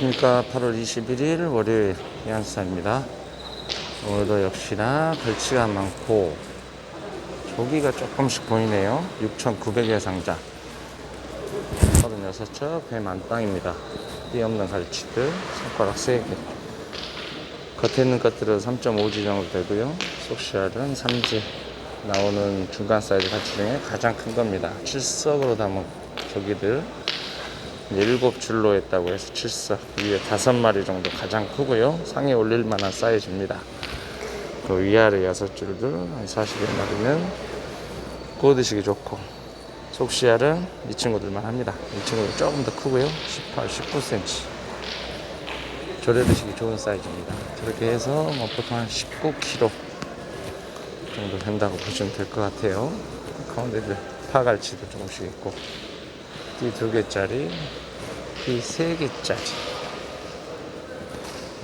안녕하십니까. 8월 21일 월요일 이한수산입니다. 오늘도 역시나 걸치가 많고 조기가 조금씩 보이네요. 6,900여 상자. 36척 배 만땅입니다. 띠 없는 갈치들 손가락 3개. 겉에 있는 것들은 3.5지 정도 되고요. 속시알은 3지. 나오는 중간 사이즈 갈치 중에 가장 큰 겁니다. 7석으로 담은 조기들 일곱 줄로 했다고 해서 칠석 위에 다섯 마리 정도 가장 크고요. 상에 올릴 만한 사이즈입니다. 그 위아래 여섯 줄들 한 40여 마리는 구워 드시기 좋고. 속시알은 이 친구들만 합니다. 이 친구들 조금 더 크고요. 18, 19cm 조려 드시기 좋은 사이즈입니다. 저렇게 해서 뭐 보통 한 19kg 정도 된다고 보시면 될 것 같아요. 가운데들 파갈치도 조금씩 있고 띠두 개짜리, 띠세 개짜리.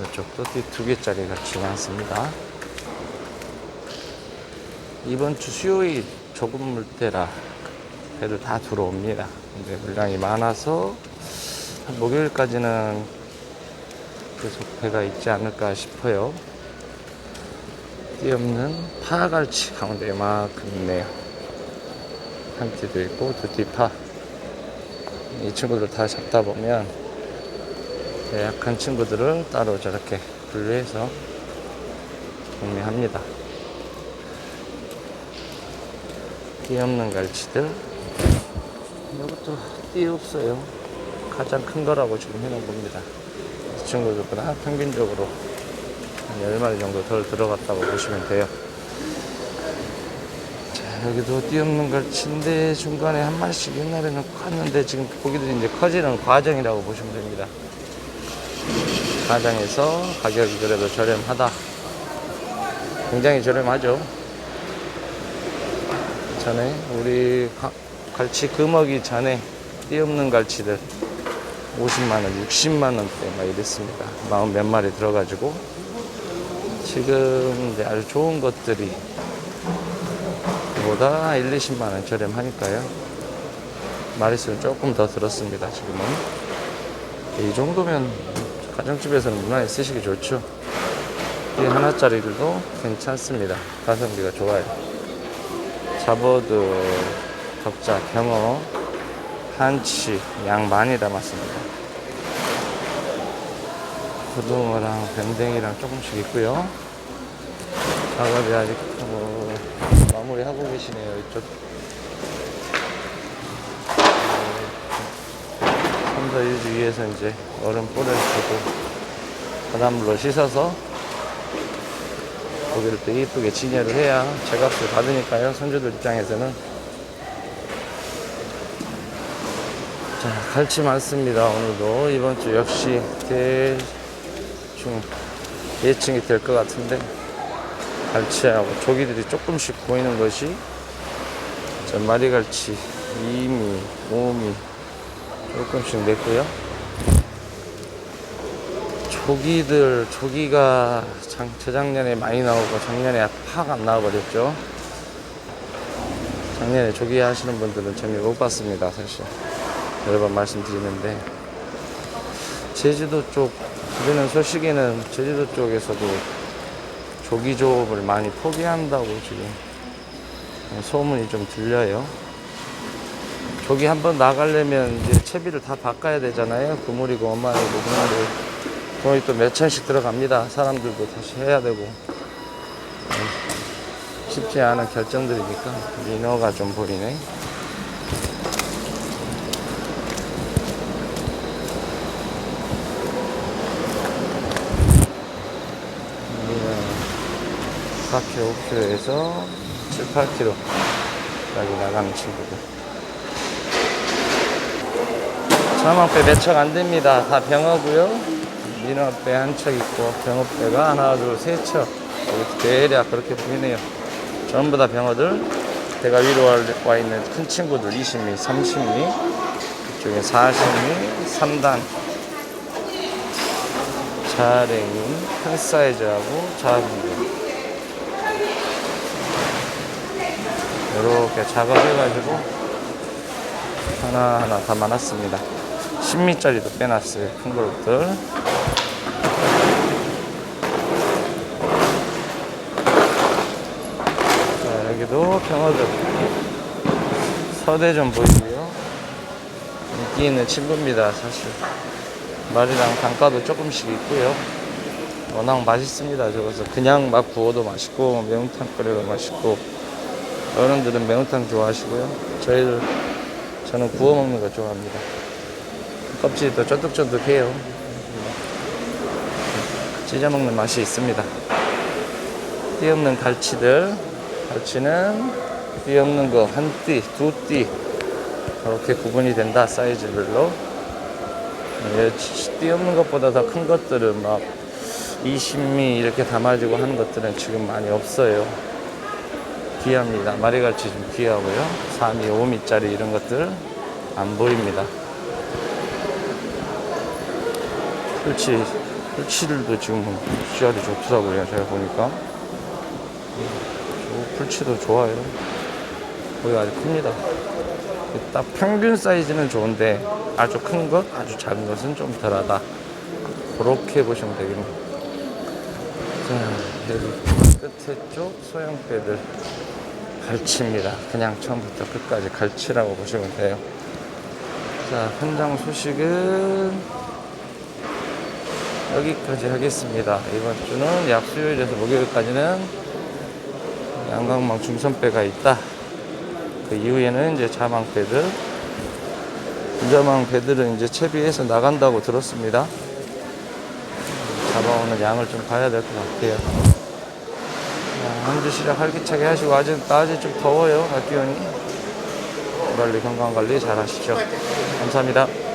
이쪽도 띠두 개짜리 같이 많습니다. 이번 주 수요일 조금 물때라 배들 다 들어옵니다. 근데 물량이 많아서 한 목요일까지는 계속 배가 있지 않을까 싶어요. 띠 없는 파갈치 가운데 이만큼 있네요. 한 띠도 있고 두 띠 파. 이 친구들 다 잡다 보면 약한 친구들을 따로 저렇게 분류해서 정리합니다. 띠 없는 갈치들 이것도 띠 없어요. 가장 큰 거라고 지금 해놓은 겁니다. 이 친구들보다 평균적으로 한 10마리 정도 덜 들어갔다고 보시면 돼요. 자, 여기도 띠 없는 갈치인데 중간에 한 마리씩 옛날에는 컸는데 지금 고기들이 이제 커지는 과정이라고 보시면 됩니다. 과정에서 가격이 그래도 저렴하다. 굉장히 저렴하죠. 전에 우리 가- 갈치 금어기 전에 띠 없는 갈치들 50만원, 60만원대 막 이랬습니다. 마흔 몇 마리 들어가지고 지금 이제 아주 좋은 것들이 보다 1, 20만 원 저렴하니까요. 마리수는 조금 더 들었습니다. 지금은 이 정도면 가정집에서는 무난히 쓰시기 좋죠. 이 하나짜리들도 괜찮습니다. 가성비가 좋아요. 잡어도 덕자, 경어, 한치, 양 많이 담았습니다. 고등어랑 밴댕이랑 조금씩 있고요. 작업이 아직 뭐 마무리 하고 계시네요 이쪽. 좀더 유지 위해서 이제 얼음 뿌려주고 바닷물로 씻어서 고기를 또 이쁘게 진열을 해야 제값을 받으니까요 손주들 입장에서는. 자 갈치 많습니다 오늘도. 이번 주 역시 대충 예측이 될 것 같은데 갈치하고 조기들이 조금씩 보이는 것이 저 마리갈치 2미, 5미 조금씩 냈고요. 조기들, 조기가 장, 재작년에 많이 나오고 작년에 팍안 나와버렸죠. 작년에 조기 하시는 분들은 재미 못 봤습니다, 사실. 여러 번 말씀드리는데. 제주도 쪽, 들리는 소식에는 제주도 쪽에서도 조기 조업을 많이 포기한다고 지금 소문이 좀 들려요. 조기 한번 나가려면 이제 채비를 다 바꿔야 되잖아요. 그물이고 엄마이고 그물을 돈이 또 몇 천씩 들어갑니다. 사람들도 다시 해야 되고 음, 쉽지 않은 결정들이니까 민어가 좀 보이네. 4kg, 5kg에서 7, 8kg까지 나가는 친구들. 자망배 몇 척 안 됩니다. 다 병어고요. 민어배 한 척 있고 병어배가 하나, 둘, 세 척. 여기 대략 그렇게 보이네요. 전부 다 병어들. 배가 위로 와- 와 있는 큰 친구들 20미, 30미, 이쪽에 40미, 3단. 자랭이, 큰 사이즈하고 작은 거. 이렇게 작업해가지고 하나하나 다 많았습니다. 10미짜리도 빼놨어요. 큰 그릇들. 자, 여기도 평화들 서대전 보이고요. 인기 있는 친구입니다, 사실. 말이랑 단가도 조금씩 있고요. 워낙 맛있습니다, 저것은. 그냥 막 구워도 맛있고, 매운탕 끓여도 맛있고, 어른들은 매운탕 좋아하시고요. 저희들, 저는 구워 먹는 거 좋아합니다. 껍질도 쫀득쫀득해요. 찢어 먹는 맛이 있습니다. 띠 없는 갈치들. 갈치는 띠 없는 거 한 띠, 두 띠. 그렇게 구분이 된다, 사이즈별로. 예, 띠 없는 것보다 더 큰 것들은 막 20미 이렇게 담아지고 하는 것들은 지금 많이 없어요. 귀합니다. 마리갈치 좀 귀하고요. 3미, 5미짜리 이런 것들 안 보입니다. 풀치, 풀치들도 지금 씨알이 좋더라고요. 제가 보니까. 저 풀치도 좋아요. 거기 아주 큽니다. 딱 평균 사이즈는 좋은데 아주 큰 것, 아주 작은 것은 좀 덜하다. 그렇게 보시면 되겠네요. 자, 여기 끝에 쪽 소형배들 갈치입니다. 그냥 처음부터 끝까지 갈치라고 보시면 돼요. 자, 현장 소식은 여기까지 하겠습니다. 이번 주는 약 수요일에서 목요일까지는 양강망 중선배가 있다. 그 이후에는 이제 자망배들, 인자망 배들은 이제 채비해서 나간다고 들었습니다. 잡아오는 양을 좀 봐야 될 것 같아요. 자, 한주 시작 활기차게 하시고 아직 아직 좀 더워요. 낮 기온이. 관리 건강 관리 잘 하시죠. 감사합니다.